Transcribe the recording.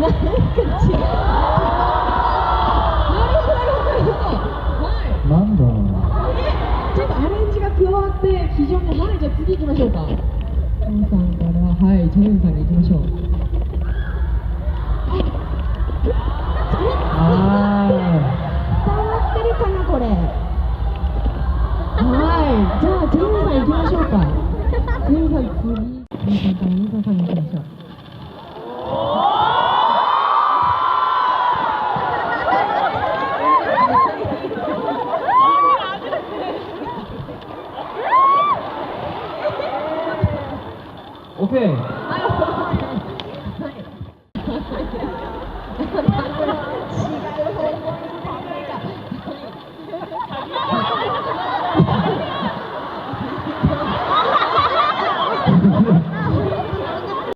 なんか違う。なんだろうちょっとアレンジが加わって非常にはいじゃあ次行きましょうかンさんからはいチンさん行きましょう。あ伝わってるかなこれ。はい。じゃあチンさん行きましょうか。チンさん次コさんから皆さん 오케이.